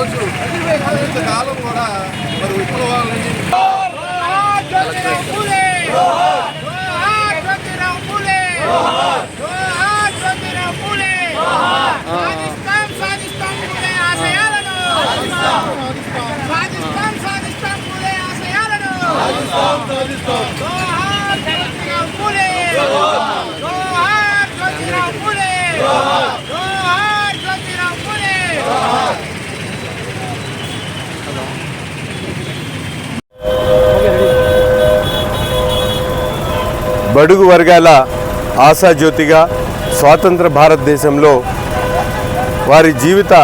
ఈరోజు ఇంతకాలం కూడా మరి విప్లవాలని బడుగు వర్గాల ఆశాజ్యోతిగా స్వాతంత్ర భారతదేశంలో వారి జీవిత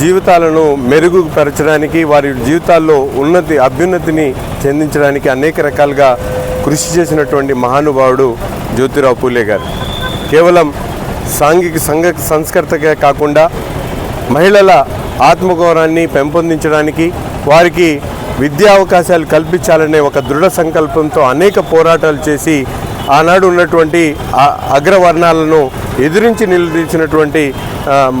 జీవితాలను మెరుగుపరచడానికి వారి జీవితాల్లో ఉన్నతి అభ్యున్నతిని చెందించడానికి అనేక రకాలుగా కృషి చేసినటువంటి మహానుభావుడు జ్యోతిరావు పూలే గారు. కేవలం సాంఘిక సంఘ సంస్కర్తగా కాకుండా మహిళల ఆత్మగౌరవాన్ని పెంపొందించడానికి వారికి విద్యా అవకాశాలు కల్పించాలనే ఒక దృఢ సంకల్పంతో అనేక పోరాటాలు చేసి ఆనాడు ఉన్నటువంటి అగ్రవర్ణాలను ఎదిరించి నిలదీసినటువంటి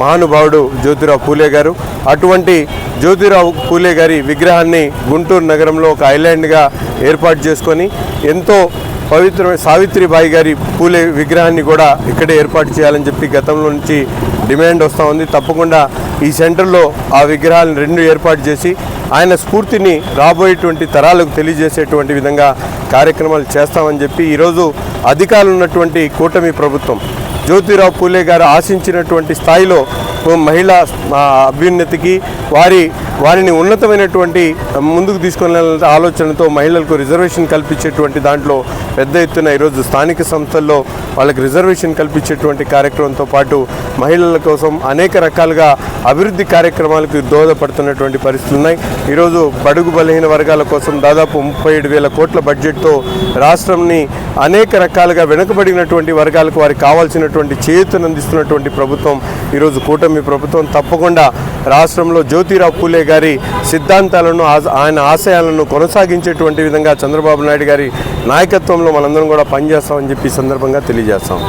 మహానుభావుడు జ్యోతిరావు పూలే గారు. అటువంటి జ్యోతిరావు పూలే గారి విగ్రహాన్ని గుంటూరు నగరంలో ఒక ఐలాండ్గా ఏర్పాటు చేసుకొని ఎంతో పవిత్రమైన సావిత్రిబాయి గారి పూలే విగ్రహాన్ని కూడా ఇక్కడే ఏర్పాటు చేయాలని చెప్పి గతంలో నుంచి డిమాండ్ వస్తూ ఉంది. తప్పకుండా ఈ సెంటర్లో ఆ విగ్రహాలను రెండు ఏర్పాటు చేసి ఆయన స్ఫూర్తిని రాబోయేటువంటి తరాలకు తెలియజేసేటువంటి విధంగా కార్యక్రమాలు చేస్తామని చెప్పి ఈరోజు అధికారులు ఉన్నటువంటి కూటమి ప్రభుత్వం జ్యోతిరావు పూలే గారు ఆశించినటువంటి స్థాయిలో మహిళా అభ్యున్నతికి వారి వారిని ఉన్నతమైనటువంటి ముందుకు తీసుకునే ఆలోచనతో మహిళలకు రిజర్వేషన్ కల్పించేటువంటి దాంట్లో పెద్ద ఎత్తున ఈరోజు స్థానిక సంస్థల్లో వాళ్ళకి రిజర్వేషన్ కల్పించేటువంటి కార్యక్రమంతో పాటు మహిళల కోసం అనేక రకాలుగా అభివృద్ధి కార్యక్రమాలకు దోహదపడుతున్నటువంటి పరిస్థితులు ఉన్నాయి. ఈరోజు బడుగు బలహీన వర్గాల కోసం దాదాపు ముప్పై ఏడు వేల కోట్ల బడ్జెట్తో రాష్ట్రంని అనేక రకాలుగా వెనుకబడినటువంటి వర్గాలకు వారికి కావాల్సినటువంటి చేతును అందిస్తున్నటువంటి ప్రభుత్వం ఈరోజు కూటమి ప్రభుత్వం. తప్పకుండా రాష్ట్రంలో జ్యోతిరావు పూలే గారి సిద్ధాంతాలను ఆయన ఆశయాలను కొనసాగించేటువంటి విధంగా చంద్రబాబు నాయుడు గారి నాయకత్వంలో మనందరం కూడా పనిచేస్తామని చెప్పి సందర్భంగా తెలియజేస్తాం.